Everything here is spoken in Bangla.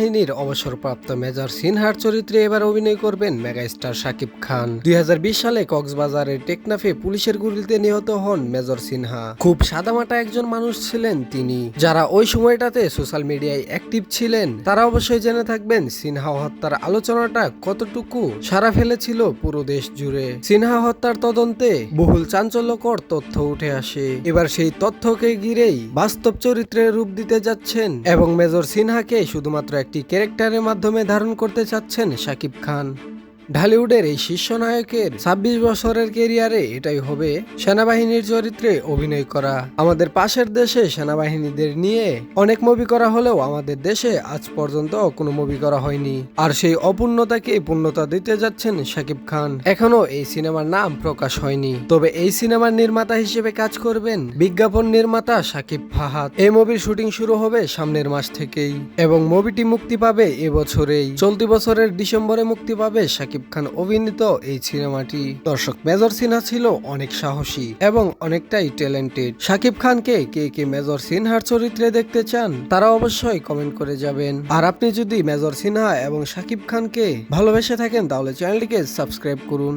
বাহিনীর অবসরপ্রাপ্ত মেজর সিনহার চরিত্রে এবার অভিনয় করবেন মেগাস্টার শাকিব খান। দুই হাজার বিশ সালে কক্সবাজারের টেকনাফে পুলিশের গুলিতে নিহত হন মেজর সিনহা। খুব সাদামাটা একজন মানুষ ছিলেন তিনি। যারা ওই সময়টাতে সোশ্যাল মিডিয়ায় অ্যাক্টিভ ছিলেন, তারা অবশ্যই জেনে থাকবেন সিনহা হত্যার আলোচনাটা কতটুকু সারা ফেলেছিল পুরো দেশ জুড়ে। সিনহা হত্যার তদন্তে বহুল চাঞ্চল্যকর তথ্য উঠে আসে। এবার সেই তথ্যকে ঘিরেই বাস্তব চরিত্রে রূপ দিতে যাচ্ছেন এবং মেজর সিনহাকে শুধুমাত্র একটি ক্যারেক্টারের মাধ্যমে ধারণ করতে চাচ্ছেন শাকিব খান। ঢালিউডের এই শীর্ষ নায়কের ছাব্বিশ বছরের কেরিয়ারে এটাই হবে সেনাবাহিনীর চরিত্রে অভিনয় করা। আমাদের পাশের দেশে সেনাবাহিনীদের নিয়ে অনেক মুভি করা হলেও আমাদের দেশে আজ পর্যন্ত কোনো মুভি করা হয়নি। আর সেই অপূর্ণতাকে পূর্ণতা দিতে যাচ্ছেন শাকিব খান। এখনও এই সিনেমার নাম প্রকাশ হয়নি। তবে এই সিনেমার নির্মাতা হিসেবে কাজ করবেন বিজ্ঞাপন নির্মাতা শাকিব ফাহাদ। এই মুভির শুটিং শুরু হবে সামনের মাস থেকেই। এবং মুভিটি মুক্তি পাবে এবছরেই চলতি বছরের ডিসেম্বরে মুক্তি পাবে শাকিব খান অভিনীত এই সিনেমাটি দর্শক মেজর সিনহা ছিল অনেক সাহসী এবং অনেকটাই ট্যালেন্টেড শাকিব খানকে কে কে মেজর সিনহার চরিত্রে দেখতে চান, তারা অবশ্যই কমেন্ট করে যাবেন। আর আপনি যদি মেজর সিনহা এবং শাকিব খানকে ভালোবেসে থাকেন, তাহলে চ্যানেলটিকে সাবস্ক্রাইব করুন।